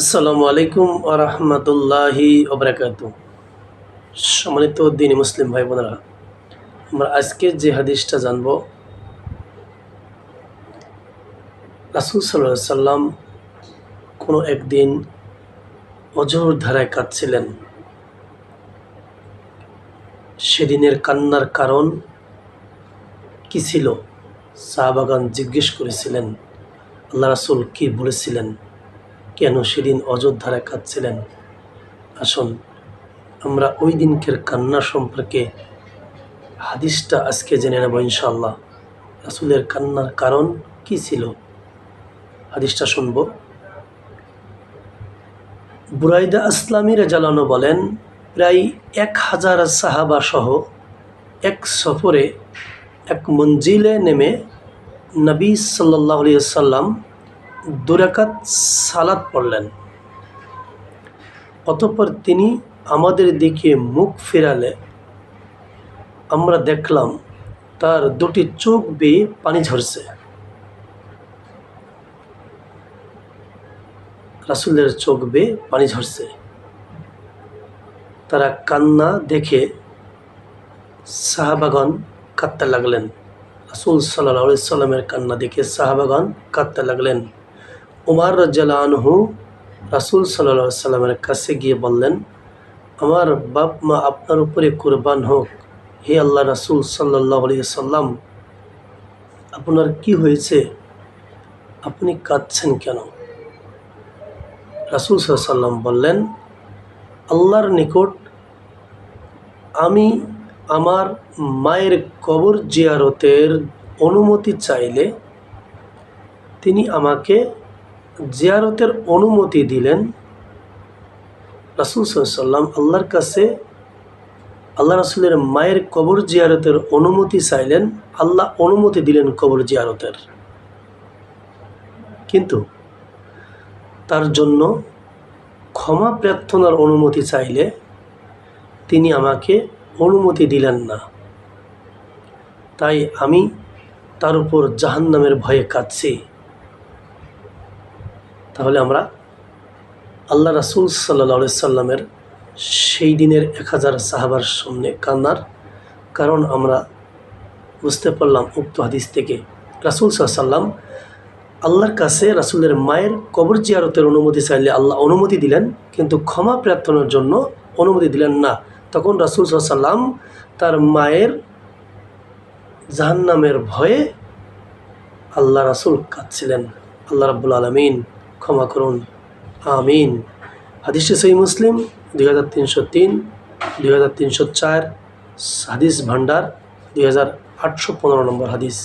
আসসালামু আলাইকুম আরহামতুল্লাহি ওবরাকাত সম্মানিত দিনী মুসলিম ভাই বোনেরা আমরা আজকে যে হাদিসটা জানব, রাসুল সাল্লাহ সাল্লাম কোনো একদিন অজর ধারায় কাঁদছিলেন। সেদিনের কান্নার কারণ কি ছিল? চা বাগান জিজ্ঞেস করেছিলেন, আল্লাহ রাসুল কি বলেছিলেন? কেন সেদিন অযোধ্যায় কাঁদছিলেন? আসুন, আমরা ওই দিনকের কান্না সম্পর্কে হাদিসটা আজকে জেনে নেব ইনশাল্লাহ রাসুলের কান্নার কারণ কি ছিল? হাদিসটা শুনব। বুরাইদা আসলামী রেজালানো বলেন, প্রায় এক হাজার সাহাবা সহ এক সফরে এক মঞ্জিলে নেমে নবী সাল্লাহ সাল্লাম দুরাকাত সালাত পড়লেন। অতঃপর তিনি আমাদের দিকে মুখ ফেরালে আমরা দেখলাম, তার দুটি চোখ বেয়ে পানি ঝরছে। রাসুলের চোখ বেয়ে পানি ঝরছে। তারা কান্না দেখে সাহাবাগন কাঁদতে লাগলেন। রাসুল সাল্লাহ সাল্লামের কান্না দেখে সাহাবাগন কাঁদতে লাগলেন। উমার রাজ্লানহু রাসুল সাল্লা সাল্লামের কাছে গিয়ে বললেন, আমার বাপ মা আপনার উপরে কোরবান হোক। হে আল্লাহ রাসুল সাল্লাহ সাল্লাম, আপনার কি হয়েছে? আপনি কাঁদছেন কেন? রাসুল সাল্লাম বললেন, আল্লাহর নিকট আমি আমার মায়ের কবর জিয়ারতের অনুমতি চাইলে তিনি আমাকে জিয়ারতের অনুমতি দিলেন রাসুল সাল্লাম আল্লাহর কাছে। আল্লাহ রাসুলের মায়ের কবর জিয়ারতের অনুমতি চাইলেন, আল্লাহ অনুমতি দিলেন কবর জিয়ারতের। কিন্তু তার জন্য ক্ষমা প্রার্থনার অনুমতি চাইলে তিনি আমাকে অনুমতি দিলেন না। তাই আমি তার উপর জাহান্নামের ভয়ে কাঁদছি। তাহলে আমরা আল্লাহ রাসুল সাল্লা সাল্লামের সেই দিনের এক হাজার সাহাবার সামনে কান্নার কারণ আমরা বুঝতে পারলাম উক্ত হাদিস থেকে। রাসুল সাল্লাম আল্লাহর কাছে রাসুলের মায়ের কবর জিয়ারতের অনুমতি চাইলে আল্লাহ অনুমতি দিলেন, কিন্তু ক্ষমা প্রার্থনার জন্য অনুমতি দিলেন না। তখন রাসুল সাল্লাম তার মায়ের জাহান্নামের ভয়ে আল্লাহ রাসুল কাঁদছিলেন। আল্লাহ রাবুল আলমিন ক্ষমা করুন। আমিন। হাদিসে সই মুসলিম, দুই হাজার তিনশো তিন, দুই হাজার তিনশো চার, হাদিস ভান্ডার দুই হাজার আটশো পনেরো নম্বর হাদিস।